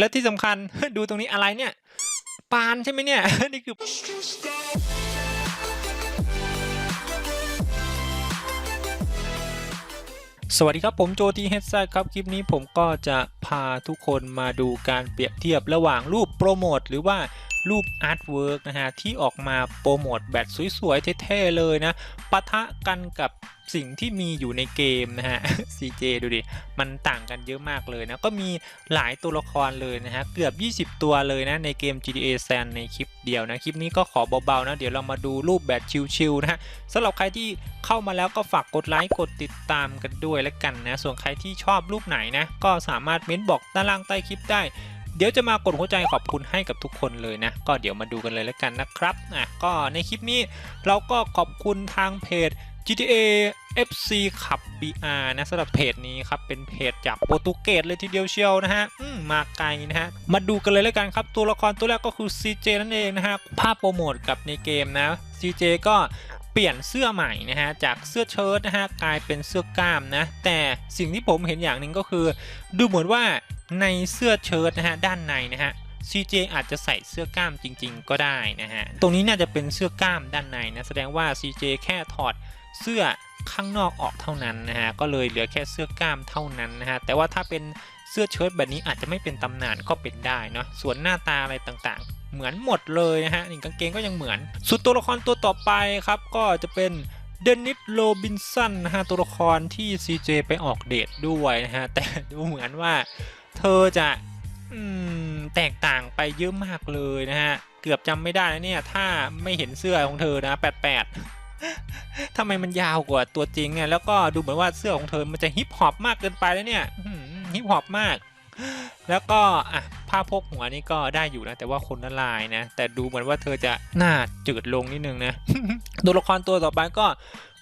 และที่สำคัญดูตรงนี้อะไรเนี่ย ปานใช่ไหมเนี่ย นี่คือ สวัสดีครับผมโจทีเฮดไซครับ คลิปนี้ผมก็จะพาทุกคนมาดูการเปรียบเทียบระหว่างรูปโปรโมทหรือว่า รูปอาร์ตเวิร์กนะฮะที่ออกมาโปรโมทแบบสวยๆเท่ๆเลยนะปะทะกันกับสิ่งที่มีอยู่ในเกมนะฮะ CJ ดูดิ มันต่างกันเยอะมากเลยนะ ก็มีหลายตัวละครเลยนะฮะ เกือบ 20 ตัวเลยนะ ในเกม GTA San ในคลิปเดียวนะ คลิปนี้ก็ขอเบาๆนะ เดี๋ยวเรามาดูรูปแบบชิลๆนะฮะสำหรับใครที่เข้ามาแล้วก็ฝากกดไลค์ กดติดตามกันด้วยแล้วกันนะ ส่วนใครที่ชอบรูปไหนนะ ก็สามารถเม้นบอกด้านล่างใต้คลิปได้ เดี๋ยวจะมากดหัวใจขอบคุณให้กับทุกคนเลยนะ ก็เดี๋ยวมาดูกันเลยแล้วกันนะครับอะก็ในคลิปนี้เราก็ขอบคุณทางเพจ GTA FC ขับ BR นะสำหรับเพจนี้ครับ เป็นเพจจากโปรตุเกสเลยทีเดียวเชียวนะฮะมมาไกลนะฮะ มาดูกันเลยแล้วกันครับ ตัวละครตัวแรกก็คือ CJ นั่นเองนะฮะ ภาพโปรโมทกับในเกมนะ CJ ก็เปลี่ยนเสื้อใหม่นะฮะ จากเสื้อเชิ้ตนะฮะ กลายเป็นเสื้อกล้ามนะ แต่สิ่งที่ผมเห็นอย่างหนึ่งก็คือ ดูเหมือนว่า ในเสื้อเชิ้ตนะฮะด้านในนะฮะ CJ อาจจะใส่เสื้อกล้ามจริง ๆ ก็ได้นะฮะ ตรงนี้น่าจะเป็นเสื้อกล้ามด้านในนะ แสดงว่า CJ แค่ถอดเสื้อข้างนอกออกเท่านั้นนะฮะ ก็เลยเหลือแค่เสื้อกล้ามเท่านั้นนะฮะ แต่ว่าถ้าเป็นเสื้อเชิ้ตแบบนี้อาจจะไม่เป็นตำนานก็เป็นได้เนาะ ส่วนหน้าตาอะไรต่างๆ เหมือนหมดเลยนะฮะนี่กางเกงก็ยังเหมือน สุดตัวละครตัวต่อไปครับ ก็จะเป็นเดนิสโรบินสันนะฮะตัวละครที่ CJ ไปออกเดทด้วยนะฮะ แต่ดูเหมือนว่า อจะอแตกต่างไปเยอะมากเลยนะฮะ เกือบจำไม่ได้แล้วเนี่ย ถ้าไม่เห็นเสื้อของเธอนะ88ทำไมมันยาวกว่าตัวจริงเนี่ยแล้วก็ดูเหมือนว่าเสื้อของเธอมันจะฮิปฮอปมากเกินไปแล้วเนี่ยฮิปฮอปมาก แล้วก็อะผ้าพกหัวนี่ก็ได้อยู่นะ แต่ว่าคนละลายนะ แต่ดูเหมือนว่าเธอจะหน้าจืดลงนิดนึงนะตัวละครตัวต่อไปก็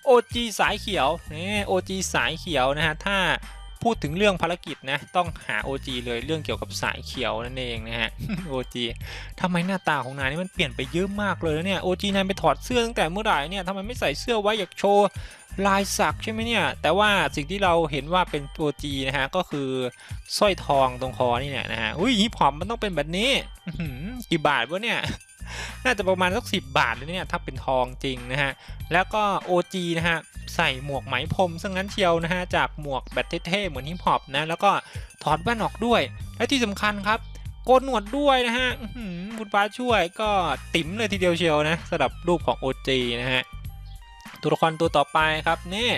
OG สายเขียวนี่ OG สายเขียวนะฮะถ้า พูดถึงเรื่องภารกิจนะต้องหา OG เลยเรื่องเกี่ยวกับสายเขียวนั่นเองนะฮะ OG ทำไมหน้าตาของนายนี่มันเปลี่ยนไปเยอะมากเลยนะเนี่ย OG นายไปถอดเสื้อตั้งแต่เมื่อไหร่เนี่ยทำไมไม่ใส่เสื้อไว้อยากโชว์ลายสักใช่ไหมเนี่ย แต่ว่าสิ่งที่เราเห็นว่าเป็น OG นะฮะ ก็คือสร้อยทองตรงคอนี่เนี่ยนะฮะ อุ้ยฮิปฮอปมันต้องเป็นแบบนี้กี่บาทวะเนี่ย น่าจะประมาณสักสิบาทเลยเนี่ยถ้าเป็นทองจริงนะฮะ แล้วก็ OG นะฮะ ใส่หมวกไหมพรมซะงั้นเชียวนะฮะ จากหมวกแบบเท่ๆเหมือนฮิปฮอปนะ แล้วก็ถอดแว่นออกด้วย และที่สำคัญครับโกนหนวดด้วยนะฮะอืมคุณป้าช่วยก็ติ๋มเลยทีเดียวเชียวนะสำหรับรูปของ OG นะฮะตัวละครตัวต่อไปครับนี่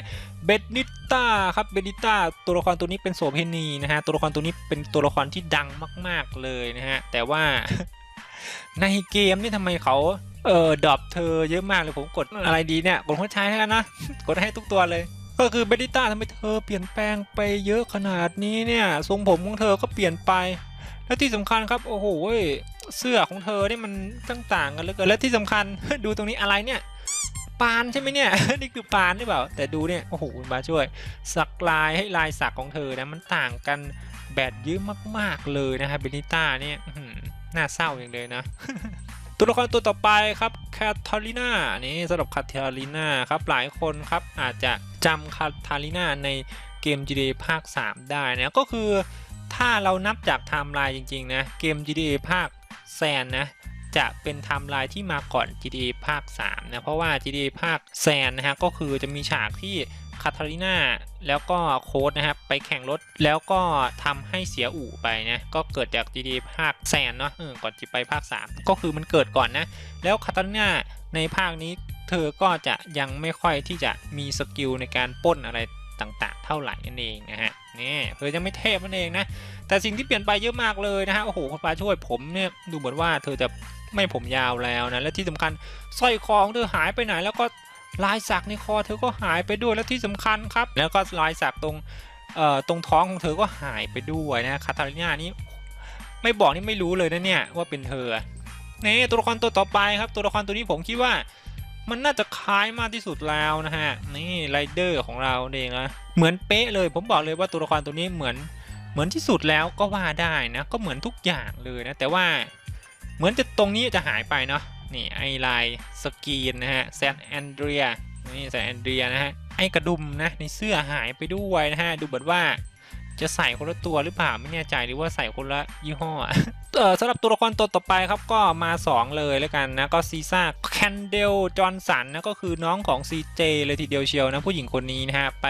เบดนิต้าครับเบดนิต้าตัวละครตัวนี้เป็นโสเภณีนะฮะตัวละครตัวนี้เป็นตัวละครที่ดังมาก ๆเลยนะฮะแต่ว่า ในเกมนี่ทำไมเขาเออดรอปเธอเยอะมากเลยผมกดอะไรดีเนี่ยกดหัวใจให้แล้วนะกดให้ทุกตัวเลย ก็คือเบดิต้าทำไมเธอเปลี่ยนแปลงไปเยอะขนาดนี้เนี่ยทรงผมของเธอก็เปลี่ยนไป และที่สำคัญครับโอ้โหเว้ยเสื้อของเธอนี่มันต่างๆกันเหลือเกินและที่สำคัญดูตรงนี้อะไรเนี่ยปานใช่ไหมเนี่ยนี่คือปานหรือเปล่า แต่ดูเนี่ยโอ้โหคุณบาช่วย สักลายให้ลายสักของเธอนะมันต่างกันแบบเยอะมากๆเลยนะครับเบนิต้าเนี่ยอื้อหือ น่าเศร้าอย่างเลยนะ ตัวละครตัวต่อไปครับคาทาลิน่านี่สำหรับคาทาลิน่าครับหลายคนครับอาจจะจำคาทาลิน่าในเกม GTA ภาค 3 ได้นะก็คือถ้าเรานับจากไทม์ไลน์จริง ๆ นะ เกม GTA ภาคแซนนะจะเป็นไทม์ไลน์ที่มาก่อน GTA ภาค 3 นะ เพราะว่า GTA ภาคแซนนะฮะ ก็คือจะมีฉากที่ คาทาลิน่าแล้วก็โค้ดนะครับไปแข่งรถแล้วก็ทำให้เสียอู่ไปนะก็เกิดจาก GTA ภาคแซนเนาะก่อนจะไปภาค 3 ก็คือมันเกิดก่อนนะ แล้วคาตาลิน่าในภาคนี้เธอก็จะยังไม่ค่อยที่จะมีสกิลในการป้นอะไรต่างๆ เท่าไหร่นั่นเองนะฮะนี่เธอยังไม่เทพนั่นเองนะ แต่สิ่งที่เปลี่ยนไปเยอะมากเลยนะฮะโอ้โหคุณปาช่วยผมเนี่ยดูเหมือนว่าเธอจะไม่ผมยาวแล้วนะและที่สำคัญสร้อยคอของเธอหายไปไหนแล้วก็ ลายสักในคอเธอก็หายไปด้วยและที่สำคัญครับ แล้วก็ลายสักตรงเอ่อตรงท้องของเธอก็หายไปด้วยนะคาตาลิน่านี่ไม่บอกนี่ไม่รู้เลยนะเนี่ยว่าเป็นเธอนี่ตัวละครตัวต่อไปครับ ตัวละครตัวนี้ผมคิดว่า มันน่าจะคล้ายมากที่สุดแล้วนะฮะนี่ไรเดอร์ของเราเองนะเหมือนเป๊ะเลยผมบอกเลยว่าตัวละครตัวนี้เหมือนเหมือนที่สุดแล้วก็ว่าได้นะก็เหมือนทุกอย่างเลยนะแต่ว่าเหมือนจะตรงนี้จะหายไปเนาะ นี่ไอไลน์สกรีนนะฮะแซนแอนเดรียนี่แซนแอนเดรียนะฮะไอกระดุมนะในเสื้อหายไปด้วยนะฮะดูเหมือนว่าจะใส่คนละตัวหรือเปล่าไม่แน่ใจหรือว่าใส่คนละยี่ห้อเออสำหรับตัวละครตัวต่อไปครับก็มา 2 เลยแล้วกันนะก็ซีซ่าแคนเดลจอห์นสันนะก็คือน้องของ CJ เลยทีเดียวเชียวนะผู้หญิงคนนี้นะฮะไป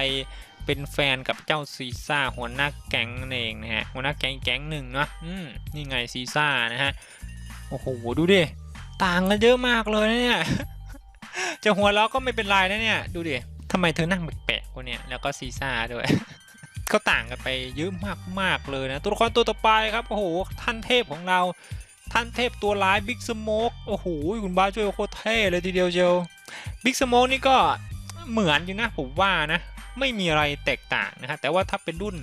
เป็นแฟนกับเจ้าซีซ่าหัวหน้าแก๊งนั่นเองนะฮะหัวหน้าแก๊งแก๊งหนึ่งเนาะอืมนี่ไงซีซ่านะฮะโอ้โหดูดิ ต่างกันเยอะมากเลยนะเนี่ยจะหัวเราะก็ไม่เป็นไรนะเนี่ยดูดิทำไมเธอนั่งแปลกๆวะเนี่ยแล้วก็ซีซ่าด้วย ก็ต่างกันไปเยอะมากๆเลยนะ ตัวละครตัวต่อไปครับโอ้โหท่านเทพของเราท่านเทพตัวร้ายบิ๊กสโมกโอ้โหคุณบ้าช่วยโคตรเท่เลยทีเดียวเชียวบิ๊กสโมกนี่ก็เหมือนอยู่นะผมว่านะ ไม่มีอะไรแตกต่างนะฮะแต่ว่าถ้าเป็นรุ่น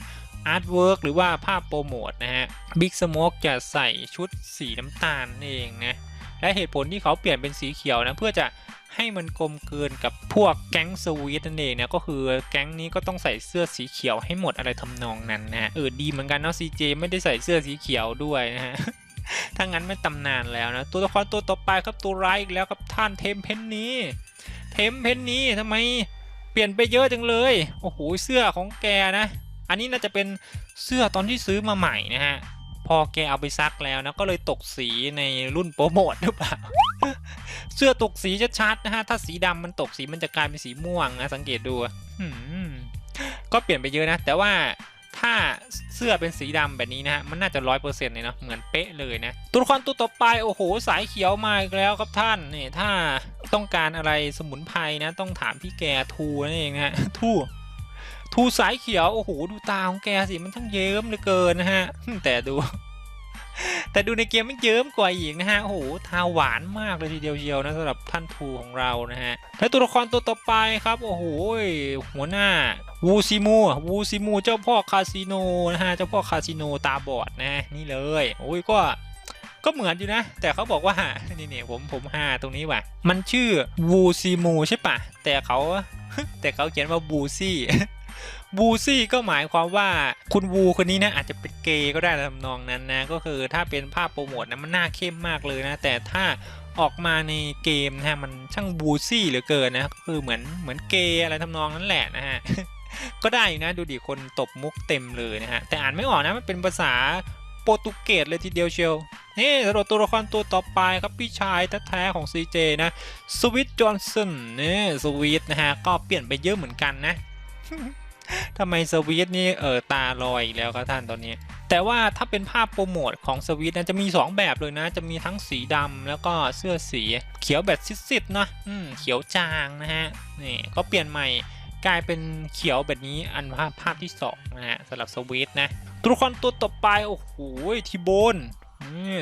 อาร์ตเวิร์กหรือว่าภาพโปรโมทนะฮะบิ๊กสโมกจะใส่ชุดสีน้ำตาลเองนะ และเหตุผลที่เขาเปลี่ยนเป็นสีเขียวนะเพื่อจะให้มันกลมเกินกับพวกแก๊งสวีทนั่นเองนะก็คือแก๊งนี้ก็ต้องใส่เสื้อสีเขียวให้หมดอะไรทำนองนั้นนะเออดีเหมือนกันเนาะซีเจไม่ได้ใส่เสื้อสีเขียวด้วยนะฮะถ้างั้นไม่ตำนานแล้วนะตัวละครตัวต่อไปครับตัวร้ายอีกแล้วครับท่านเทมเพนนี้เทมเพนนี้ทำไมเปลี่ยนไปเยอะจังเลยโอ้โหเสื้อของแกนะ อันนี้น่าจะเป็นเสื้อตอนที่ซื้อมาใหม่นะฮะ พอแกเอาไปซักแล้วนะก็เลยตกสีในรุ่นโปรโมทหรือเปล่าเสื้อตกสีชัดๆนะฮะถ้าสีดำมันตกสีมันจะกลายเป็นสีม่วงนะสังเกตดูก็เปลี่ยนไปเยอะนะ แต่ว่าถ้าเสื้อเป็นสีดำแบบนี้นะฮะมันน่าจะร้อยเปอร์เซ็นต์เลยเนาะเหมือนเป๊ะเลยนะตัวละครตัวต่อไปโอ้โหสายเขียวมาอีกแล้วครับท่านนี่ถ้าต้องการอะไรสมุนไพรนะ ต้องถามพี่แกทูนั่นเองนะฮะทู ทูสายเขียว โอ้โห ดูตาของแกสิ มันทั้งเยิ้มเหลือเกินนะฮะ แต่ดู แต่ดูในเกมมันเยิ้มกว่าอีกนะฮะ โอ้โห ทาหวานมากเลยทีเดียวเชียวนะสำหรับท่านทูของเรานะฮะ และตัวละครตัวต่อไปครับ โอ้โห หัวหน้าวูซิมูวูซิมู เจ้าพ่อคาสิโนนะฮะ เจ้าพ่อคาสิโนตาบอดนะ นี่เลย โอ้ย ก็ก็เหมือนอยู่นะ แต่เขาบอกว่านี่เนี่ยผมผมหาตรงนี้ว่ะ มันชื่อวูซิมูใช่ปะแต่เขาแต่เขาเขียนว่าบูซี่ บูซี่ก็หมายความว่าคุณวูคนนี้นะอาจจะเป็นเกย์ก็ได้ทำนองนั้นนะ ก็คือถ้าเป็นภาพโปรโมทนะมันน่าเข้มมากเลยนะ แต่ถ้าออกมาในเกมนะฮะมันช่างบูซี่เหลือเกินนะก็คือเหมือนเหมือนเกย์อะไรทำนองนั้นแหละนะฮะก็ได้อยู่นะดูดิคนตบมุกเต็มเลยนะฮะแต่อ่านไม่ออกนะมันเป็นภาษาโปรตุเกสเลยทีเดียวเชียวนี่สำหรับตัวละครตัวต่อไปครับพี่ชายแท้ๆของ CJ นะสวิตจอห์นสันนี่สวิตนะฮะก็เปลี่ยนไปเยอะเหมือนกันนะ ทำไมสวีทนี่เออตาลอยอีกแล้วครับท่านตอนนี้ แต่ว่าถ้าเป็นภาพโปรโมทของสวีทนะจะมี 2 แบบเลยนะ จะมีทั้งสีดำแล้วก็เสื้อสีเขียวแบบซิดๆเนาะอืมเขียวจางนะฮะนี่ก็เปลี่ยนใหม่กลายเป็นเขียวแบบนี้อันภาพภาพที่2นะฮะสำหรับสวีทนะตัวครตัวต่อไปโอ้โหทีโบน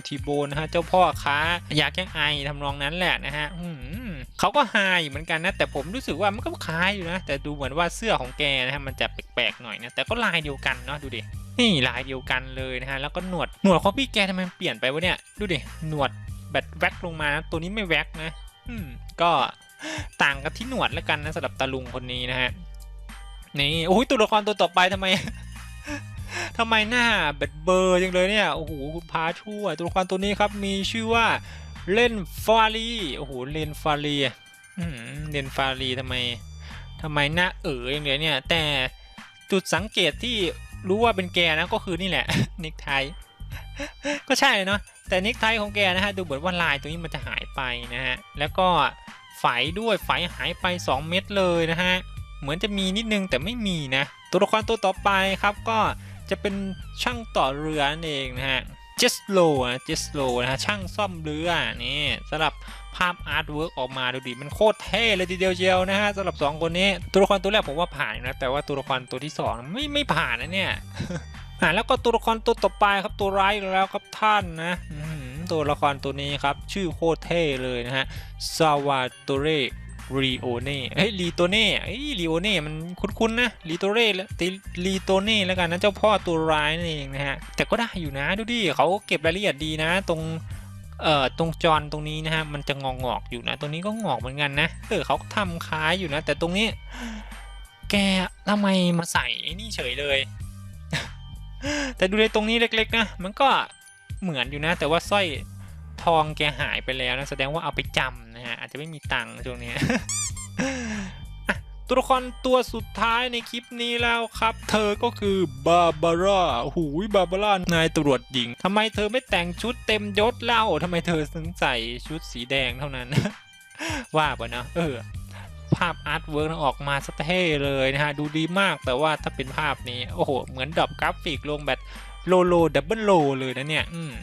ทีโบนนะฮะเจ้าพ่อค้าอยากแก้ไอทำนองนั้นแหละนะฮะอืม เขาก็ไฮเหมือนกันนะ แต่ผมรู้สึกว่ามันก็คล้ายอยู่นะ แต่ดูเหมือนว่าเสื้อของแกนะฮะมันจะแปลกๆหน่อยนะ แต่ก็ลายเดียวกันเนาะดูดินี่ลายเดียวกันเลยนะฮะ แล้วก็หนวด หนวดของพี่แกทำไมเปลี่ยนไปวะเนี่ย ดูดิ หนวดแบบแว็กลงมานะตัวนี้ไม่แว็กนะ อืม ก็ต่างกับที่หนวดแล้วกันนะสำหรับตาลุงคนนี้นะฮะ นี่ โอ้ยตัวละครตัวต่อไปทำไมทำไมหน้าเบ็ดเบอร์จังเลยเนี่ย โอ้โหคุณพาชั่ว ตัวละครตัวนี้ครับ มีชื่อว่า เล่นฟารีโอ้โหเล่นฟารีอืมเล่นฟารีทำไมทำไมหน้าเอ๋ออย่างเดียวเนี่ย แต่จุดสังเกตที่รู้ว่าเป็นแกนะก็คือนี่แหละนิกไทก็ใช่เนาะแต่นิกไทของแกนะฮะดูเหมือนว่าลายตัวนี้มันจะหายไปนะฮะแล้วก็ไฝด้วยไฝหายไป 2 เม็ดเลยนะฮะเหมือนจะมีนิดนึงแต่ไม่มีนะ ตัวละครตัวต่อไปครับก็จะเป็นช่างต่อเรือนั่นเองนะฮะ เจสโลนะเจสโลนะฮะช่างซ่อมเรือนี่สำหรับภาพอาร์ตเวิร์กออกมาดูดิมันโคตรเท่เลยทีเดียวเชียวนะฮะสำหรับ 2 คนนี้ ตัวละครตัวแรกผมว่าผ่านนะแต่ว่าตัวละครตัวที่2ไม่ไม่ผ่านนะเนี่ยอ่าแล้วก็ตัวละครตัวต่อไปครับตัวร้ายอีกแล้วครับท่านนะตัวละครตัวนี้ครับ ชื่อโคตรเท่เลยนะฮะซาวาโตเร รีโอเน่เฮ้ยรีโตเน่เฮ้ยรีโอเน่ มันคุ้นๆนะรีโตเร่แล้วตีรีโตเน่แล้วกันนะเจ้าพ่อตัวร้ายนั่นเองนะฮะ แต่ก็ได้อยู่นะดูดิเขาเก็บรายละเอียดดีนะ ตรงเอ่อตรงจอนตรงนี้นะฮะ มันจะงองอกอยู่นะ ตรงนี้ก็งอกเหมือนกันนะ เออเขาทำคล้ายอยู่นะ แต่ตรงนี้ แกทำไมมาใส่ไอ้นี่เฉยเลย แต่ดูในตรงนี้เล็ก ๆ นะ มันก็เหมือนอยู่นะ แต่ว่าสร้อย ทองแกหายไปแล้วนะแสดงว่าเอาไปจำนะฮะอาจจะไม่มีตังค์ช่วงนี้ตตัวละครตัวสุดท้ายในคลิปนี้แล้วครับ เธอก็คือบาบาร่าหูยบาบาร่านายตำรวจหญิงทำไมเธอไม่แต่งชุดเต็มยศเล่าทำไมเธอถึงใส่ชุดสีแดงเท่านั้น ว่าปะนะเออภาพอาร์ตเวิร์กออกมาสเท่เลยนะฮะ ดูดีมากแต่ว่าถ้าเป็นภาพนี้ โอ้โห เหมือนดรอปกราฟิกลงแบบโลโลดับเบิลโลเลยนะเนี่ย อืม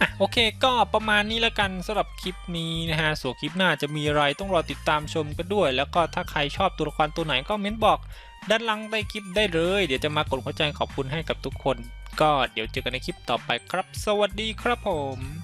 อะโอเคก็ประมาณนี้แล้วกันสำหรับคลิปนี้นะฮะส่วนคลิปหน้าจะมีอะไรต้องรอติดตามชมกันด้วย แล้วก็ถ้าใครชอบตัวละครตัวไหนก็เม้นบอกด้านล่างใต้คลิปได้เลย เดี๋ยวจะมากดหัวใจขอบคุณให้กับทุกคน ก็เดี๋ยวเจอกันในคลิปต่อไปครับ สวัสดีครับผม